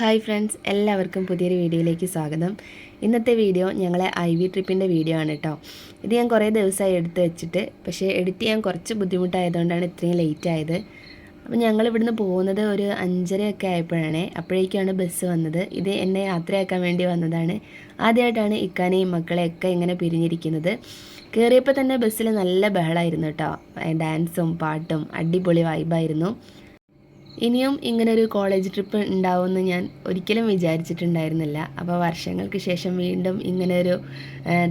Hi friends എല്ലാവർക്കും പുതിയൊരു വീഡിയോയിലേക്ക് സ്വാഗതം. ഇന്നത്തെ വീഡിയോ ഞങ്ങളെ ഐ വി ട്രിപ്പിന്റെ വീഡിയോ ആണ് കേട്ടോ ഇത് ഞാൻ കുറേ ദിവസമായി എടുത്ത് വെച്ചിട്ട് പക്ഷേ എഡിറ്റ് ചെയ്യാൻ കുറച്ച് ബുദ്ധിമുട്ടായതുകൊണ്ടാണ് ഇത്രയും ലേറ്റ് ആയത്. അപ്പോൾ ഞങ്ങൾ ഇവിടുന്ന് പോകുന്നത് ഒരു അഞ്ചരയൊക്കെ ആയപ്പോഴാണ്. അപ്പോഴേക്കാണ് ബസ് വന്നത്. ഇത് എന്നെ യാത്രയാക്കാൻ വേണ്ടി വന്നതാണ്. ആദ്യമായിട്ടാണ് ഇക്കാനെയും മക്കളെയൊക്കെ ഇങ്ങനെ പിരിഞ്ഞിരിക്കുന്നത്. കയറിയപ്പോൾ തന്നെ ബസ്സിൽ നല്ല ബഹളമായിരുന്നു കേട്ടോ ഡാൻസും പാട്ടും അടിപൊളി വൈബായിരുന്നു ഇനിയും ഇങ്ങനെ ഒരു കോളേജ് ട്രിപ്പ് ഉണ്ടാവുമെന്ന് ഞാൻ ഒരിക്കലും വിചാരിച്ചിട്ടുണ്ടായിരുന്നില്ല. അപ്പോൾ വർഷങ്ങൾക്ക് ശേഷം വീണ്ടും ഇങ്ങനെ ഒരു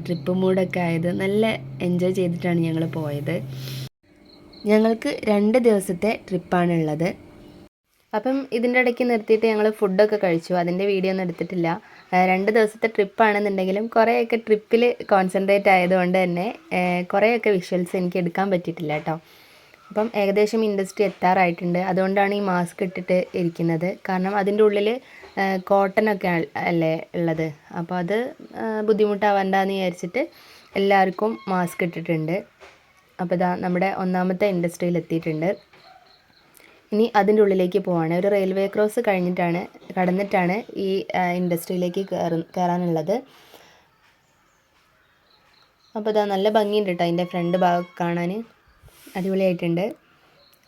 ട്രിപ്പ് മൂടൊക്കെ ആയത് നല്ല എൻജോയ് ചെയ്തിട്ടാണ് ഞങ്ങൾ പോയത്. ഞങ്ങൾക്ക് രണ്ട് ദിവസത്തെ ട്രിപ്പാണുള്ളത് അപ്പം ഇതിന്റെ ഇടയ്ക്ക് നിർത്തിയിട്ട് ഞങ്ങൾ ഫുഡൊക്കെ കഴിച്ചു. അതിന്റെ വീഡിയോ ഒന്നും എടുത്തിട്ടില്ല. രണ്ട് ദിവസത്തെ ട്രിപ്പാണെന്നുണ്ടെങ്കിലും കുറേയൊക്കെ ട്രിപ്പിൽ കോൺസെൻട്രേറ്റ് ആയതുകൊണ്ട് തന്നെ കുറേയൊക്കെ വിഷ്വൽസ് എനിക്ക് എടുക്കാൻ പറ്റിയിട്ടില്ല കേട്ടോ. അപ്പം ഏകദേശം ഇൻഡസ്ട്രി എത്താറായിട്ടുണ്ട്. അതുകൊണ്ടാണ് ഈ മാസ്ക് ഇട്ടിട്ട് ഇരിക്കുന്നത്. കാരണം അതിന്റെ ഉള്ളിൽ കോട്ടനൊക്കെ അല്ലേ ഉള്ളത്. അപ്പോൾ അത് ബുദ്ധിമുട്ടാവണ്ടെന്ന് വിചാരിച്ചിട്ട് എല്ലാവർക്കും മാസ്ക് ഇട്ടിട്ടുണ്ട്. അപ്പോൾ ഇതാ നമ്മുടെ ഒന്നാമത്തെ ഇൻഡസ്ട്രിയിൽ എത്തിയിട്ടുണ്ട്. ഇനി അതിന്റെ ഉള്ളിലേക്ക് പോവാണ്. ഒരു റെയിൽവേ ക്രോസ് കഴിഞ്ഞിട്ടാണ് കടന്നിട്ടാണ് ഈ ഇൻഡസ്ട്രിയിലേക്ക് കയറ കയറാനുള്ളത് അപ്പോൾ ഇതാ നല്ല ഭംഗിയുണ്ട് കേട്ടോ അതിന്റെ ഫ്രണ്ട് ഭാഗം കാണാൻ. അടിപൊളിയായിട്ടുണ്ട്.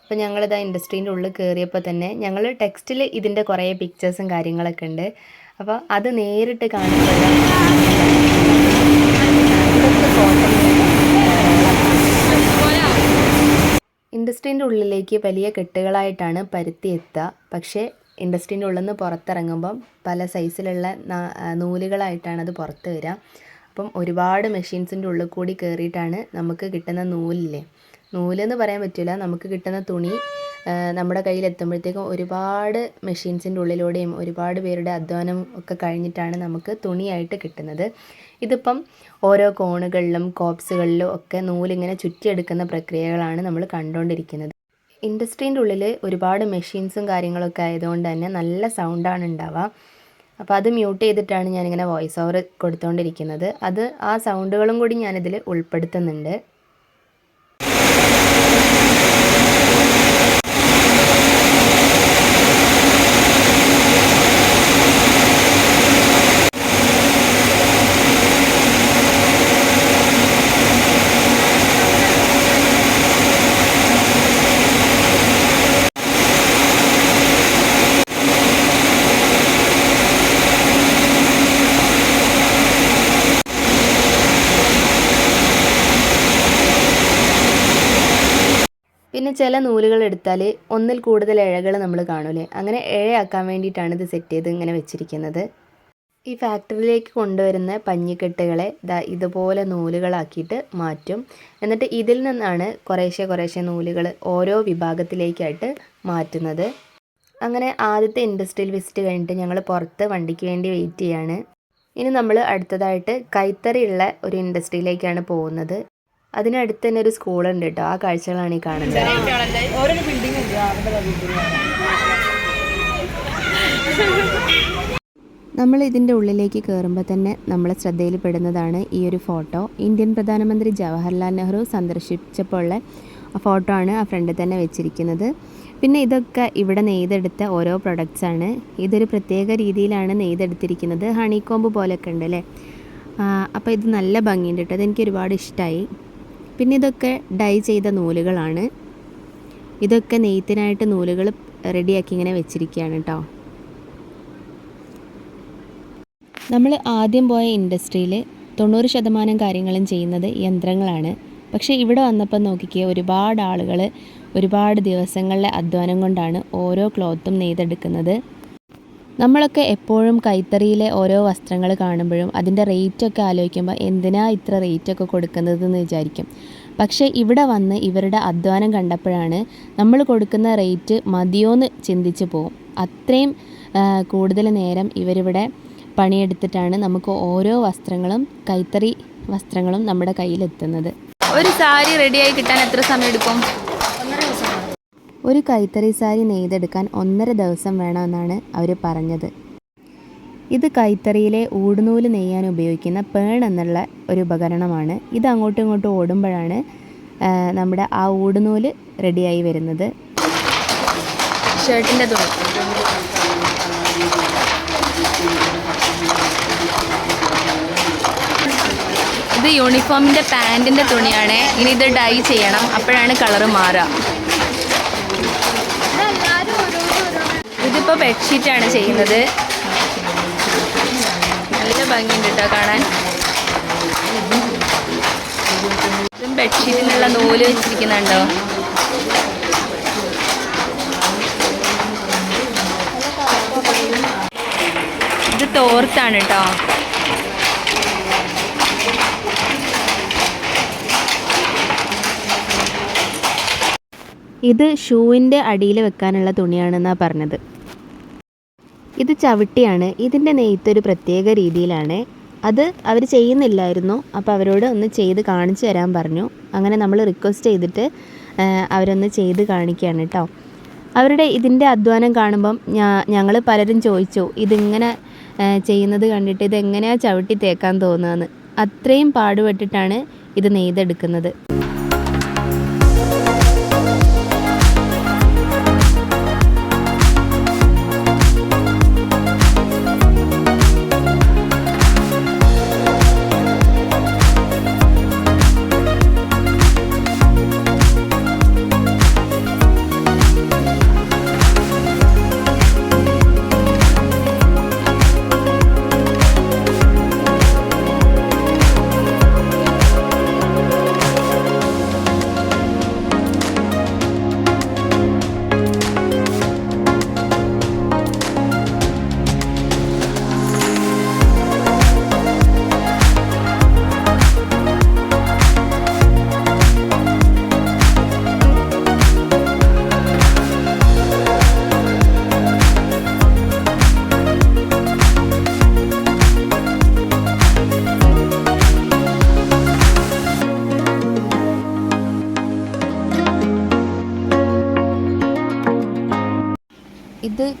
അപ്പോൾ ഞങ്ങളിതാ ഇൻഡസ്ട്രീന്റെ ഉള്ളിൽ കയറിയപ്പോൾ തന്നെ ഞങ്ങൾ ടെക്സ്റ്റിൽ ഇതിന്റെ കുറേ പിക്ചേഴ്സും കാര്യങ്ങളൊക്കെ ഉണ്ട്. അപ്പോൾ അത് നേരിട്ട് കാണുമ്പോൾ ഇൻഡസ്ട്രീന്റെ ഉള്ളിലേക്ക് വലിയ കെട്ടുകളായിട്ടാണ് പരുത്തി എത്തുക. പക്ഷേ ഇൻഡസ്ട്രീന്റെ ഉള്ളിൽ നിന്ന് പുറത്തിറങ്ങുമ്പം പല സൈസിലുള്ള നൂലുകളായിട്ടാണ് അത് പുറത്ത് വരിക. അപ്പം ഒരുപാട് മെഷീൻസിന്റെ ഉള്ളിൽ കൂടി കയറിയിട്ടാണ് നമുക്ക് കിട്ടുന്ന നൂലില്ലേ? നൂലെന്ന് പറയാൻ പറ്റില്ല. നമുക്ക് കിട്ടുന്ന തുണി നമ്മുടെ കയ്യിൽ എത്തുമ്പോഴത്തേക്കും ഒരുപാട് മെഷീൻസിന്റെ ഉള്ളിലൂടെയും ഒരുപാട് പേരുടെ അധ്വാനം ഒക്കെ കഴിഞ്ഞിട്ടാണ് നമുക്ക് തുണിയായിട്ട് കിട്ടുന്നത്. ഇതിപ്പം ഓരോ കോണുകളിലും കോപ്സുകളിലും ഒക്കെ നൂലിങ്ങനെ ചുറ്റിയെടുക്കുന്ന പ്രക്രിയകളാണ് നമ്മൾ കണ്ടുകൊണ്ടിരിക്കുന്നത്. ഇൻഡസ്ട്രീന്റെ ഉള്ളിൽ ഒരുപാട് മെഷീൻസും കാര്യങ്ങളൊക്കെ ആയതുകൊണ്ട് തന്നെ നല്ല സൗണ്ടാണ് ഉണ്ടാവുക. അപ്പോൾ അത് മ്യൂട്ട് ചെയ്തിട്ടാണ് ഞാനിങ്ങനെ വോയിസ് ഓവർ കൊടുത്തുകൊണ്ടിരിക്കുന്നത് അത് ആ സൗണ്ടുകളും കൂടി ഞാനിതിൽ ഉൾപ്പെടുത്തുന്നുണ്ട്. പിന്നെ ചില നൂലുകൾ എടുത്താൽ ഒന്നിൽ കൂടുതൽ ഇഴകൾ നമ്മൾ കാണൂലേ? അങ്ങനെ ഇഴയാക്കാൻ വേണ്ടിയിട്ടാണ് ഇത് സെറ്റ് ചെയ്ത് ഇങ്ങനെ വെച്ചിരിക്കുന്നത്. ഈ ഫാക്ടറിയിലേക്ക് കൊണ്ടുവരുന്ന പഞ്ഞിക്കെട്ടുകളെ ദാ ഇതുപോലെ നൂലുകളാക്കിയിട്ട് മാറ്റും. എന്നിട്ട് ഇതിൽ നിന്നാണ് കുറേശ്ശെ കുറേശ്ശെ നൂലുകൾ ഓരോ വിഭാഗത്തിലേക്കായിട്ട് മാറ്റുന്നത്. അങ്ങനെ ആദ്യത്തെ ഇൻഡസ്ട്രിയൽ വിസിറ്റ് കഴിഞ്ഞിട്ട് ഞങ്ങൾ പുറത്ത് വണ്ടിക്ക് വേണ്ടി വെയിറ്റ് ചെയ്യാണ്. ഇനി നമ്മൾ അടുത്തതായിട്ട് കൈത്തറിയുള്ള ഒരു ഇൻഡസ്ട്രിയിലേക്കാണ് പോകുന്നത്. അതിനടുത്ത് തന്നെ ഒരു സ്കൂളുണ്ട് കേട്ടോ ആ കാഴ്ചകളാണ് ഈ കാണുന്നത്. നമ്മൾ ഇതിന്റെ ഉള്ളിലേക്ക് കയറുമ്പോൾ തന്നെ നമ്മളെ ശ്രദ്ധയിൽപ്പെടുന്നതാണ് ഈ ഒരു ഫോട്ടോ. ഇന്ത്യൻ പ്രധാനമന്ത്രി ജവഹർലാൽ നെഹ്റു സന്ദർശിച്ചപ്പോൾ ഉള്ള ഫോട്ടോ ആണ് ആ ഫ്രണ്ടിൽ തന്നെ വെച്ചിരിക്കുന്നത്. പിന്നെ ഇതൊക്കെ ഇവിടെ നെയ്തെടുത്ത ഓരോ പ്രൊഡക്ട്സ് ആണ്. ഇതൊരു പ്രത്യേക രീതിയിലാണ് നെയ്തെടുത്തിരിക്കുന്നത്. ഹണിക്കോമ്പ് പോലെയൊക്കെ ഉണ്ട് അല്ലേ അപ്പോൾ ഇത് നല്ല ഭംഗിയുണ്ട് കേട്ടോ അതെനിക്ക് ഒരുപാട് ഇഷ്ടമായി പിന്നെ ഇതൊക്കെ ഡൈ ചെയ്ത നൂലുകളാണ്. ഇതൊക്കെ നെയ്ത്തിനായിട്ട് നൂലുകൾ റെഡിയാക്കി ഇങ്ങനെ വെച്ചിരിക്കുകയാണ് കേട്ടോ നമ്മൾ ആദ്യം പോയ ഇൻഡസ്ട്രിയിൽ തൊണ്ണൂറ് ശതമാനം കാര്യങ്ങളും ചെയ്യുന്നത് യന്ത്രങ്ങളാണ്. പക്ഷേ ഇവിടെ വന്നപ്പോൾ നോക്കിക്കുക ഒരുപാട് ആളുകൾ ഒരുപാട് ദിവസങ്ങളിലെ അധ്വാനം കൊണ്ടാണ് ഓരോ ക്ലോത്തും നെയ്തെടുക്കുന്നത്. നമ്മളൊക്കെ എപ്പോഴും കൈത്തറിയിലെ ഓരോ വസ്ത്രങ്ങൾ കാണുമ്പോഴും അതിന്റെ റേറ്റൊക്കെ ആലോചിക്കുമ്പോൾ എന്തിനാ ഇത്ര റേറ്റൊക്കെ കൊടുക്കുന്നതെന്ന് വിചാരിക്കും. പക്ഷേ ഇവിടെ വന്ന് ഇവരുടെ അധ്വാനം കണ്ടപ്പോഴാണ് നമ്മൾ കൊടുക്കുന്ന റേറ്റ് മതിയോന്ന് ചിന്തിച്ച് പോകും അത്രയും കൂടുതൽ നേരം ഇവരിവിടെ പണിയെടുത്തിട്ടാണ് നമുക്ക് ഓരോ വസ്ത്രങ്ങളും കൈത്തറി വസ്ത്രങ്ങളും നമ്മുടെ കയ്യിലെത്തുന്നത്. ഒരു സാരി റെഡിയായി കിട്ടാൻ എത്ര സമയം എടുക്കും ഒരു കൈത്തറി സാരി നെയ്തെടുക്കാൻ ഒന്നര ദിവസം വേണമെന്നാണ് അവർ പറഞ്ഞത്. ഇത് കൈത്തറിയിലെ ഊടുനൂൽ നെയ്യാൻ ഉപയോഗിക്കുന്ന പേൺ എന്നുള്ള ഒരു ഉപകരണമാണ്. ഇത് അങ്ങോട്ടും ഇങ്ങോട്ടും ഓടുമ്പോഴാണ് നമ്മുടെ ആ ഊടുനൂൽ റെഡിയായി വരുന്നത്. ഷർട്ടിന്റെ തുണി. ഇത് യൂണിഫോമിന്റെ പാന്റിന്റെ തുണിയാണ്. ഇനി ഇത് ഡൈ ചെയ്യണം. അപ്പോഴാണ് കളറ് മാറുക. ഇതിപ്പോൾ ബെഡ്ഷീറ്റാണ് ചെയ്യുന്നത്. നല്ല ഭംഗിയുണ്ട് കേട്ടോ കാണാൻ. ബെഡ്ഷീറ്റിനുള്ള നൂൽ വെച്ചിരിക്കുന്നുണ്ടോ? ഇത് തോർത്താണ് കേട്ടോ ഇത് ഷൂവിന്റെ അടിയിൽ വെക്കാനുള്ള തുണിയാണെന്നാണ് പറഞ്ഞത്. ഇത് ചവിട്ടിയാണ്. ഇതിന്റെ നെയ്ത്ത് ഒരു പ്രത്യേക രീതിയിലാണ്. അത് അവർ ചെയ്യുന്നില്ലായിരുന്നു. അപ്പോൾ അവരോട് ഒന്ന് ചെയ്ത് കാണിച്ചു തരാൻ പറഞ്ഞു. അങ്ങനെ നമ്മൾ റിക്വസ്റ്റ് ചെയ്തിട്ട് അവരൊന്ന് ചെയ്ത് കാണിക്കുകയാണ് കേട്ടോ അവരുടെ ഇതിന്റെ അധ്വാനം കാണുമ്പം ഞങ്ങൾ പലരും ചോദിച്ചു ഇതിങ്ങനെ ചെയ്യുന്നത് കണ്ടിട്ട് ഇതെങ്ങനെയാണ് ചവിട്ടി തേക്കാൻ തോന്നുകയെന്ന്? അത്രയും പാടുപെട്ടിട്ടാണ് ഇത് നെയ്തെടുക്കുന്നത്.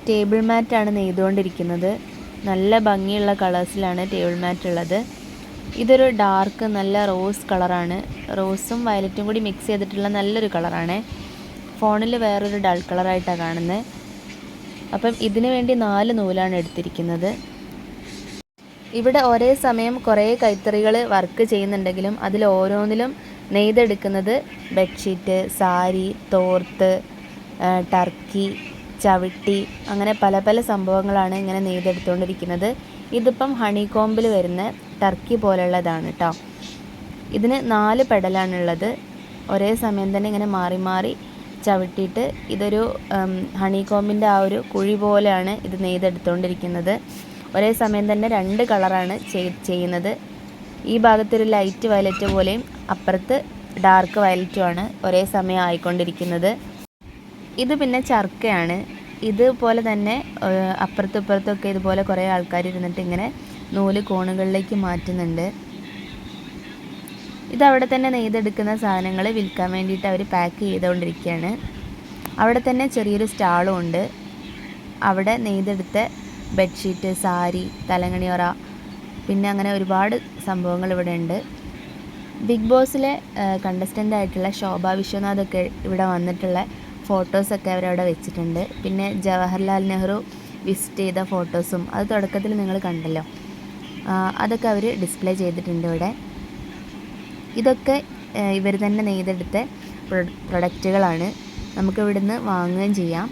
ടേബിൾ മാറ്റാണ് നെയ്തുകൊണ്ടിരിക്കുന്നത്. നല്ല ഭംഗിയുള്ള കളേഴ്സിലാണ് ടേബിൾ മാറ്റ് ഉള്ളത്. ഇതൊരു ഡാർക്ക് നല്ല റോസ് കളറാണ് റോസും വയലറ്റും കൂടി മിക്സ് ചെയ്തിട്ടുള്ള നല്ലൊരു കളറാണ് ഫോണിൽ വേറൊരു ഡൾ കളറായിട്ടാണ് കാണുന്നത് അപ്പം ഇതിനു വേണ്ടി നാല് നൂലാണ് എടുത്തിരിക്കുന്നത്. ഇവിടെ ഒരേ സമയം കുറേ കൈത്തറികൾ വർക്ക് ചെയ്യുന്നുണ്ടെങ്കിലും അതിൽ ഓരോന്നിലും നെയ്തെടുക്കുന്നത് ബെഡ്ഷീറ്റ് സാരി തോർത്ത് ടർക്കി ചവിട്ടി അങ്ങനെ പല പല സംഭവങ്ങളാണ് ഇങ്ങനെ നെയ്തെടുത്തുകൊണ്ടിരിക്കുന്നത് ഇതിപ്പം ഹണി വരുന്ന ടർക്കി പോലുള്ളതാണ് കേട്ടോ ഇതിന് നാല് പെടലാണുള്ളത്. ഒരേ സമയം തന്നെ ഇങ്ങനെ മാറി മാറി ചവിട്ടിയിട്ട് ഇതൊരു ഹണി ആ ഒരു കുഴി പോലെയാണ് ഇത് നെയ്തെടുത്തുകൊണ്ടിരിക്കുന്നത് ഒരേ സമയം തന്നെ രണ്ട് കളറാണ് ചെയ്- ചെയ്യുന്നത്. ഈ ഭാഗത്തൊരു ലൈറ്റ് വയലറ്റ് പോലെയും അപ്പുറത്ത് ഡാർക്ക് വയലറ്റുമാണ് ഒരേ സമയം ആയിക്കൊണ്ടിരിക്കുന്നത്. ഇത് പിന്നെ ചർക്കയാണ്. ഇതുപോലെ തന്നെ അപ്പുറത്തും ഇപ്പുറത്തൊക്കെ ഇതുപോലെ കുറേ ആൾക്കാർ ഇരുന്നിട്ട് ഇങ്ങനെ നൂൽ കോണുകളിലേക്ക് മാറ്റുന്നുണ്ട്. ഇതവിടെ തന്നെ നെയ്തെടുക്കുന്ന സാധനങ്ങൾ വിൽക്കാൻ വേണ്ടിയിട്ട് അവർ പാക്ക് ചെയ്തുകൊണ്ടിരിക്കുകയാണ്. അവിടെ തന്നെ ചെറിയൊരു സ്റ്റാളും ഉണ്ട്. അവിടെ നെയ്തെടുത്ത ബെഡ്ഷീറ്റ് സാരി തലങ്ങണിയൊറ പിന്നെ അങ്ങനെ ഒരുപാട് സംഭവങ്ങൾ ഇവിടെ ഉണ്ട്. ബിഗ് ബോസിലെ കണ്ടസ്റ്റന്റ് ആയിട്ടുള്ള ശോഭ വിശ്വനാഥൊക്കെ ഇവിടെ വന്നിട്ടുള്ള ഫോട്ടോസൊക്കെ അവരവിടെ വെച്ചിട്ടുണ്ട്. പിന്നെ ജവഹർലാൽ നെഹ്റു വിസിറ്റ് ചെയ്ത ഫോട്ടോസും അത് തുടക്കത്തിൽ നിങ്ങൾ കണ്ടല്ലോ. അതൊക്കെ അവർ ഡിസ്പ്ലേ ചെയ്തിട്ടുണ്ട് ഇവിടെ. ഇതൊക്കെ ഇവർ തന്നെ നെയ്തെടുത്ത പ്രൊഡക്റ്റുകളാണ്. നമുക്ക് ഇവിടുന്ന് വാങ്ങുകയും ചെയ്യാം.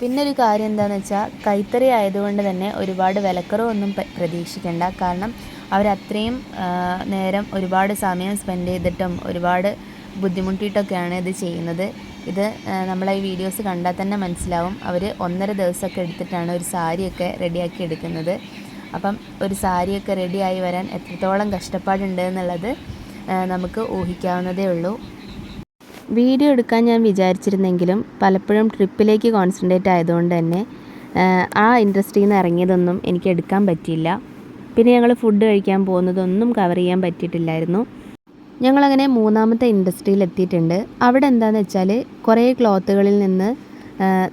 പിന്നെ ഒരു കാര്യം എന്താണെന്ന് വെച്ചാൽ കൈത്തറി ആയതുകൊണ്ട് തന്നെ ഒരുപാട് വിലക്കുറവൊന്നും പ്രതീക്ഷിക്കേണ്ട. കാരണം അവരത്രയും നേരം ഒരുപാട് സമയം സ്പെൻഡ് ചെയ്തിട്ടും ഒരുപാട് ബുദ്ധിമുട്ടിയിട്ടൊക്കെയാണ് ഇത് ചെയ്യുന്നത്. ഇത് നമ്മളെ ഈ വീഡിയോസ് കണ്ടാൽ തന്നെ മനസ്സിലാവും. അവർ ഒന്നര ദിവസമൊക്കെ എടുത്തിട്ടാണ് ഒരു സാരിയൊക്കെ റെഡിയാക്കി എടുക്കുന്നത്. അപ്പം ഒരു സാരിയൊക്കെ റെഡിയായി വരാൻ എത്രത്തോളം കഷ്ടപ്പാടുണ്ട് എന്നുള്ളത് നമുക്ക് ഊഹിക്കാവുന്നതേ ഉള്ളൂ. വീഡിയോ എടുക്കാൻ ഞാൻ വിചാരിച്ചിരുന്നെങ്കിലും പലപ്പോഴും ട്രിപ്പിലേക്ക് കോൺസെൻട്രേറ്റ് ആയതുകൊണ്ട് തന്നെ ആ ഇൻഡസ്ട്രിയിൽ നിന്ന് ഇറങ്ങിയതൊന്നും എനിക്ക് എടുക്കാൻ പറ്റിയില്ല. പിന്നെ ഞങ്ങൾ ഫുഡ് കഴിക്കാൻ പോകുന്നതൊന്നും കവർ ചെയ്യാൻ പറ്റിയിട്ടില്ലായിരുന്നു. ഞങ്ങളങ്ങനെ മൂന്നാമത്തെ ഇൻഡസ്ട്രിയിൽ എത്തിയിട്ടുണ്ട്. അവിടെ എന്താണെന്ന് വെച്ചാൽ കുറേ ക്ലോത്തുകളിൽ നിന്ന്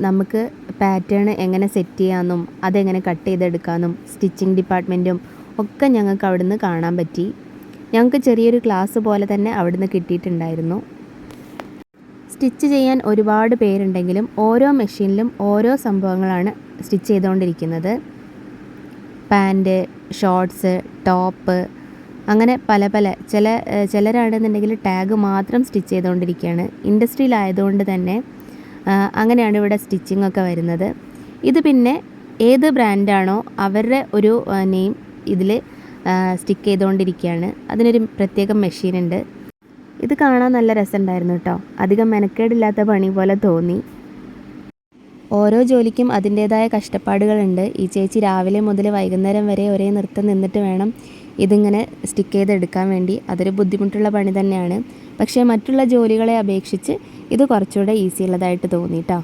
നമുക്ക് പാറ്റേൺ എങ്ങനെ സെറ്റ് ചെയ്യാമെന്നും അതെങ്ങനെ കട്ട് ചെയ്തെടുക്കാമെന്നും സ്റ്റിച്ചിങ് ഡിപ്പാർട്ട്മെന്റും ഒക്കെ ഞങ്ങൾക്ക് അവിടുന്ന് കാണാൻ പറ്റി. ഞങ്ങൾക്ക് ചെറിയൊരു ക്ലാസ് പോലെ തന്നെ അവിടുന്ന് കിട്ടിയിട്ടുണ്ടായിരുന്നു. സ്റ്റിച്ച് ചെയ്യാൻ ഒരുപാട് പേരുണ്ടെങ്കിലും ഓരോ മെഷീനിലും ഓരോ സംഭവങ്ങളാണ് സ്റ്റിച്ച് ചെയ്തുകൊണ്ടിരിക്കുന്നത്. പാന്റ് ഷോർട്ട്സ് ടോപ്പ് അങ്ങനെ പല പല ചില ചിലരാണെന്നുണ്ടെങ്കിൽ ടാഗ് മാത്രം സ്റ്റിച്ച് ചെയ്തുകൊണ്ടിരിക്കുകയാണ്. ഇൻഡസ്ട്രിയിലായതുകൊണ്ട് തന്നെ അങ്ങനെയാണ് ഇവിടെ സ്റ്റിച്ചിങ് ഒക്കെ വരുന്നത്. ഇത് പിന്നെ ഏത് ബ്രാൻഡാണോ അവരുടെ ഒരു നെയിം ഇതിൽ സ്റ്റിക്ക് ചെയ്തുകൊണ്ടിരിക്കുകയാണ്. അതിനൊരു പ്രത്യേക മെഷീൻ ഉണ്ട് ഇത് കാണാൻ നല്ല രസമുണ്ടായിരുന്നു കേട്ടോ. അധികം മെനക്കേടില്ലാത്ത പണി പോലെ തോന്നി. ഓരോ ജോലിക്കും അതിന്റേതായ കഷ്ടപ്പാടുകളുണ്ട്. ഈ ചേച്ചി രാവിലെ മുതൽ വൈകുന്നേരം വരെ ഒരേ നൃത്തം നിന്നിട്ട് വേണം ഇതിങ്ങനെ സ്റ്റിക്ക് ചെയ്തെടുക്കാൻ വേണ്ടി അതൊരു ബുദ്ധിമുട്ടുള്ള പണി തന്നെയാണ്. പക്ഷേ മറ്റുള്ള ജോലികളെ അപേക്ഷിച്ച് ഇത് കുറച്ചുകൂടെ ഈസി ഉള്ളതായിട്ട് തോന്നി കേട്ടോ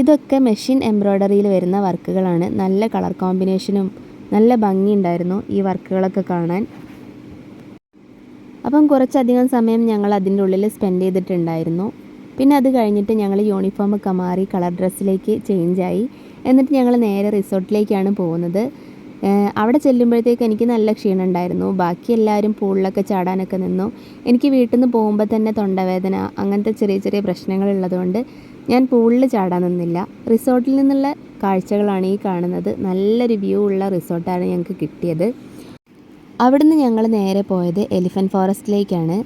ഇതൊക്കെ മെഷീൻ എംബ്രോയ്ഡറിയിൽ വരുന്ന വർക്കുകളാണ്. നല്ല കളർ കോമ്പിനേഷനും നല്ല ഭംഗിയുണ്ടായിരുന്നു ഈ വർക്കുകളൊക്കെ കാണാൻ. അപ്പം കുറച്ചധികം സമയം ഞങ്ങൾ അതിന്റെ ഉള്ളിൽ സ്പെൻഡ് ചെയ്തിട്ടുണ്ടായിരുന്നു. പിന്നെ അത് കഴിഞ്ഞിട്ട് ഞങ്ങൾ യൂണിഫോം ഒക്കെ മാറി കളർ ഡ്രസ്സിലേക്ക് ചേഞ്ചായി എന്നിട്ട് ഞങ്ങൾ നേരെ റിസോർട്ടിലേക്കാണ് പോകുന്നത്. അവിടെ ചെല്ലുമ്പോഴത്തേക്ക് എനിക്ക് നല്ല ക്ഷീണം ഉണ്ടായിരുന്നു. ബാക്കി എല്ലാവരും പൂളിലൊക്കെ ചാടാനൊക്കെ നിന്നു. എനിക്ക് വീട്ടിൽ നിന്ന് പോകുമ്പോൾ തന്നെ തൊണ്ടവേദന അങ്ങനത്തെ ചെറിയ ചെറിയ പ്രശ്നങ്ങൾ ഉള്ളതുകൊണ്ട് ഞാൻ പൂളിൽ ചാടാൻ നിന്നില്ല. റിസോർട്ടിൽ നിന്നുള്ള കാഴ്ചകളാണ് ഈ കാണുന്നത്. നല്ലൊരു വ്യൂ ഉള്ള റിസോർട്ടാണ് ഞങ്ങൾക്ക് കിട്ടിയത്. അവിടുന്ന് ഞങ്ങൾ നേരെ പോയത് എലിഫന്റ് ഫോറസ്റ്റിലേക്കാണ്.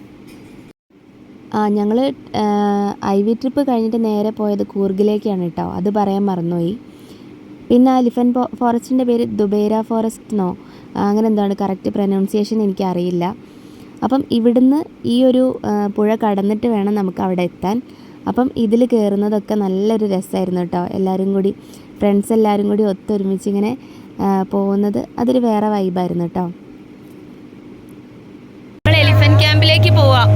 ആ ഞങ്ങൾ ഐ വി ട്രിപ്പ് കഴിഞ്ഞിട്ട് നേരെ പോയത് കൂർഗിലേക്കാണ് കേട്ടോ അത് പറയാൻ മറന്നുപോയി. പിന്നെ എലിഫൻ ഫോറസ്റ്റിന്റെ പേര് ദുബേര ഫോറസ്റ്റ് എന്നോ? അങ്ങനെ എന്താണ് കറക്റ്റ് പ്രൊനൗൺസിയേഷൻ എനിക്കറിയില്ല. അപ്പം ഇവിടുന്ന് ഈ ഒരു പുഴ കടന്നിട്ട് വേണം നമുക്ക് അവിടെ എത്താൻ. അപ്പം ഇതിൽ കയറുന്നതൊക്കെ നല്ലൊരു രസമായിരുന്നു കേട്ടോ എല്ലാവരും കൂടി ഫ്രണ്ട്സ് എല്ലാവരും കൂടി ഒത്തൊരുമിച്ച് ഇങ്ങനെ പോകുന്നത് അതൊരു വേറെ വൈബായിരുന്നു കേട്ടോ എലിഫന്റ് ക്യാമ്പിലേക്ക് പോവാം.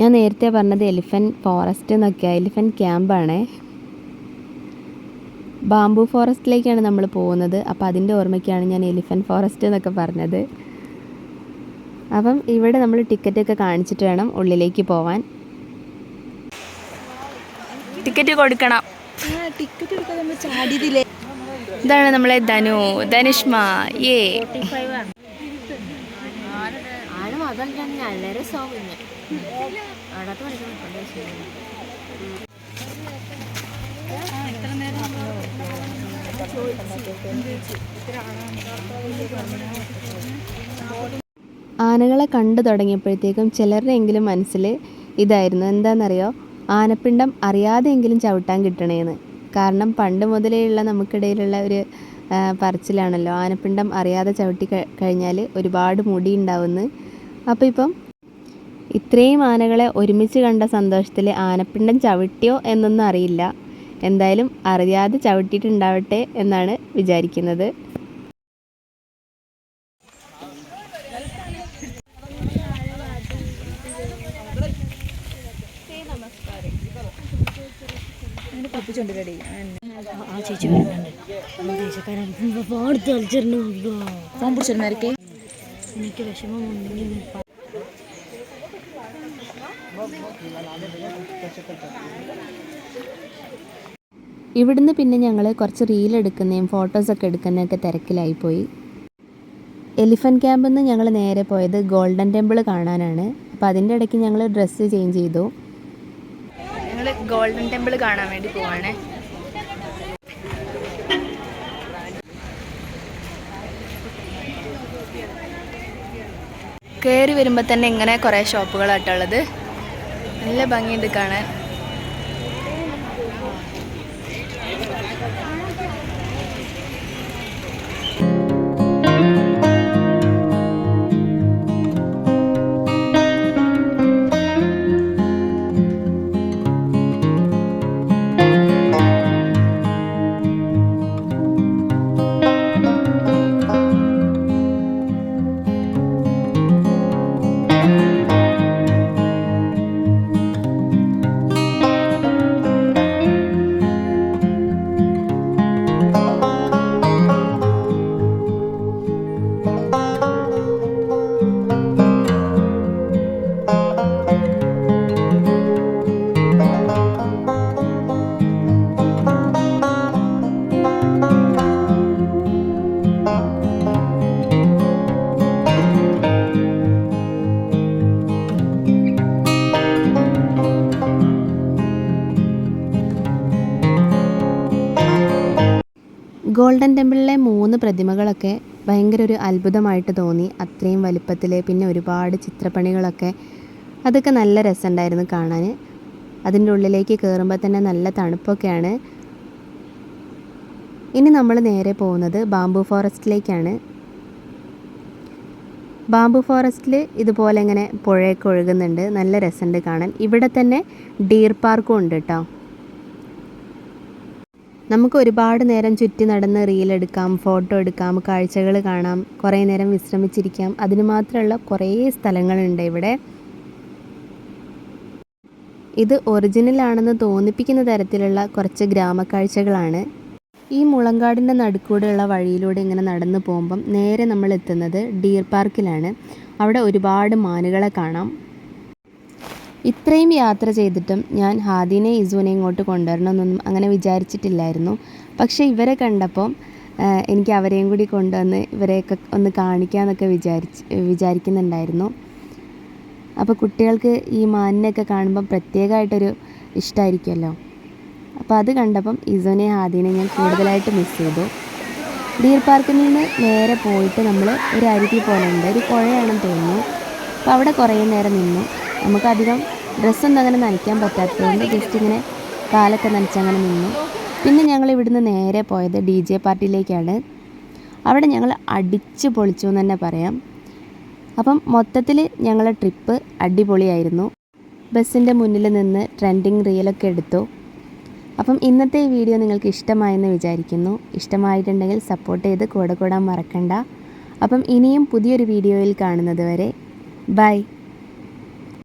ഞാൻ നേരത്തെ പറഞ്ഞത് എലിഫന്റ് ഫോറസ്റ്റ് എന്നൊക്കെയാണ് എലിഫന്റ് ക്യാമ്പാണ് ബാംബു ഫോറസ്റ്റിലേക്കാണ് നമ്മൾ പോകുന്നത്. അപ്പോൾ അതിന്റെ ഓർമ്മയ്ക്കാണ് ഞാൻ എലിഫന്റ് ഫോറസ്റ്റ് എന്നൊക്കെ പറഞ്ഞത്. അപ്പം ഇവിടെ നമ്മൾ ടിക്കറ്റൊക്കെ കാണിച്ചിട്ട് വേണം ഉള്ളിലേക്ക് പോവാൻ. ടിക്കറ്റ് കൊടുക്കണം. ഇതാണ് നമ്മളെ ധനു ധനുഷ്മ ഏ ആനകളെ കണ്ടു തുടങ്ങിയപ്പോഴത്തേക്കും ചിലരുടെയെങ്കിലും മനസ്സിൽ ഇതായിരുന്നു എന്താണെന്നറിയോ ആനപ്പിണ്ടം അറിയാതെയെങ്കിലും ചവിട്ടാൻ കിട്ടണേന്ന്. കാരണം പണ്ട് മുതലേ ഉള്ള നമുക്കിടയിലുള്ള ഒരു പറച്ചിലാണല്ലോ. ആനപ്പിണ്ടം അറിയാതെ ചവിട്ടി കഴിഞ്ഞാൽ ഒരുപാട് മുടി ഉണ്ടാവുമെന്ന് അപ്പോൾ ഇപ്പം ഇത്രയും ആനകളെ ഒരുമിച്ച് കണ്ട സന്തോഷത്തിൽ ആനപ്പിണ്ടം ചവിട്ടിയോ എന്നൊന്നും അറിയില്ല. എന്തായാലും അറിയാതെ ചവിട്ടിയിട്ടുണ്ടാവട്ടെ എന്നാണ് വിചാരിക്കുന്നത്. എനിക്ക് വിഷമമുണ്ടെങ്കിൽ ഇവിടുന്ന് പിന്നെ ഞങ്ങൾ കുറച്ച് റീൽ എടുക്കുന്നതും ഫോട്ടോസൊക്കെ എടുക്കുന്നതൊക്കെ തിരക്കിലായിപ്പോയി. എലിഫന്റ് ക്യാമ്പിൽ നിന്ന് ഞങ്ങൾ നേരെ പോയത് ഗോൾഡൻ ടെമ്പിൾ കാണാനാണ്. അപ്പോൾ അതിന്റെ ഇടയ്ക്ക് ഞങ്ങൾ ഡ്രസ്സ് ചേഞ്ച് ചെയ്തു. ഞങ്ങൾ ഗോൾഡൻ ടെമ്പിൾ കാണാൻ വേണ്ടി പോവാണ്. കയറി വരുമ്പോൾ തന്നെ ഇങ്ങനെ കുറേ ഷോപ്പുകളാട്ടുള്ളത് നല്ല ഭംഗിയുണ്ട് കാണാൻ. പ്രതിമകളൊക്കെ ഭയങ്കര ഒരു അത്ഭുതമായിട്ട് തോന്നി. അത്രയും വലിപ്പത്തിൽ പിന്നെ ഒരുപാട് ചിത്രപ്പണികളൊക്കെ അതൊക്കെ നല്ല രസമുണ്ടായിരുന്നു കാണാൻ അതിന്റെ ഉള്ളിലേക്ക് കയറുമ്പോൾ തന്നെ നല്ല തണുപ്പൊക്കെയാണ്. ഇനി നമ്മൾ നേരെ പോകുന്നത് ബാംബു ഫോറസ്റ്റിലേക്കാണ്. ബാംബു ഫോറസ്റ്റിൽ ഇതുപോലെ ഇങ്ങനെ പുഴയൊക്കെ ഒഴുകുന്നുണ്ട്. നല്ല രസമുണ്ട് കാണാൻ. ഇവിടെ തന്നെ ഡീർ പാർക്കും ഉണ്ട് കേട്ടോ നമുക്ക് ഒരുപാട് നേരം ചുറ്റി നടന്ന് റീലെടുക്കാം ഫോട്ടോ എടുക്കാം കാഴ്ചകൾ കാണാം കുറേ നേരം വിശ്രമിച്ചിരിക്കാം. അതിന് മാത്രമുള്ള കുറേ സ്ഥലങ്ങളുണ്ട് ഇവിടെ. ഇത് ഒറിജിനൽ ആണെന്ന് തോന്നിപ്പിക്കുന്ന തരത്തിലുള്ള കുറച്ച് ഗ്രാമക്കാഴ്ചകളാണ്. ഈ മുളങ്കാടിന്റെ നടുക്കൂടെയുള്ള വഴിയിലൂടെ ഇങ്ങനെ നടന്നു പോകുമ്പം നേരെ നമ്മൾ എത്തുന്നത് ഡീർ പാർക്കിലാണ്. അവിടെ ഒരുപാട് മാനുകളെ കാണാം. ഇത്രയും യാത്ര ചെയ്തിട്ടും ഞാൻ ഹാദിനെ ഇസുവിനെ ഇങ്ങോട്ട് കൊണ്ടുവരണമെന്നൊന്നും അങ്ങനെ വിചാരിച്ചിട്ടില്ലായിരുന്നു. പക്ഷേ ഇവരെ കണ്ടപ്പോൾ എനിക്ക് അവരെയും കൂടി കൊണ്ടുവന്ന് ഇവരെയൊക്കെ ഒന്ന് കാണിക്കാമെന്നൊക്കെ വിചാരിച്ച് വിചാരിക്കുന്നുണ്ടായിരുന്നു. അപ്പോൾ കുട്ടികൾക്ക് ഈ മാനിനെയൊക്കെ കാണുമ്പം പ്രത്യേകമായിട്ടൊരു ഇഷ്ടമായിരിക്കുമല്ലോ അപ്പോൾ അത് കണ്ടപ്പം ഇസുവിനെ ഹാദിനെ ഞാൻ കൂടുതലായിട്ട് മിസ് ചെയ്തു. ഡീർ പാർക്കിൽ നിന്ന് നേരെ പോയിട്ട് നമ്മൾ ഒരു അരുവി പോലെ ഉണ്ട് ഒരു പുഴയാണെന്ന് തോന്നുന്നു. അപ്പോൾ അവിടെ കുറേ നേരം നിന്നു. നമുക്കധികം ഡ്രസ്സൊന്നും അങ്ങനെ നനയ്ക്കാൻ പറ്റാത്തതുകൊണ്ട് ജസ്റ്റ് ഇങ്ങനെ കാലൊക്കെ നനച്ചങ്ങനെ നിന്നു. പിന്നെ ഞങ്ങൾ ഇവിടുന്ന് നേരെ പോയത് ഡി ജെ പാർട്ടിയിലേക്കാണ് അവിടെ ഞങ്ങൾ അടിച്ചു പൊളിച്ചു എന്ന് തന്നെ പറയാം. അപ്പം മൊത്തത്തിൽ ഞങ്ങളുടെ ട്രിപ്പ് അടിപൊളിയായിരുന്നു. ബസ്സിന്റെ മുന്നിൽ നിന്ന് ട്രെൻഡിങ് റീലൊക്കെ എടുത്തു. അപ്പം ഇന്നത്തെ ഈ വീഡിയോ നിങ്ങൾക്ക് ഇഷ്ടമായെന്ന് വിചാരിക്കുന്നു. ഇഷ്ടമായിട്ടുണ്ടെങ്കിൽ സപ്പോർട്ട് ചെയ്ത് കൂടെ കൂടാൻ മറക്കണ്ട. അപ്പം ഇനിയും പുതിയൊരു വീഡിയോയിൽ കാണുന്നത് വരെ. ബൈ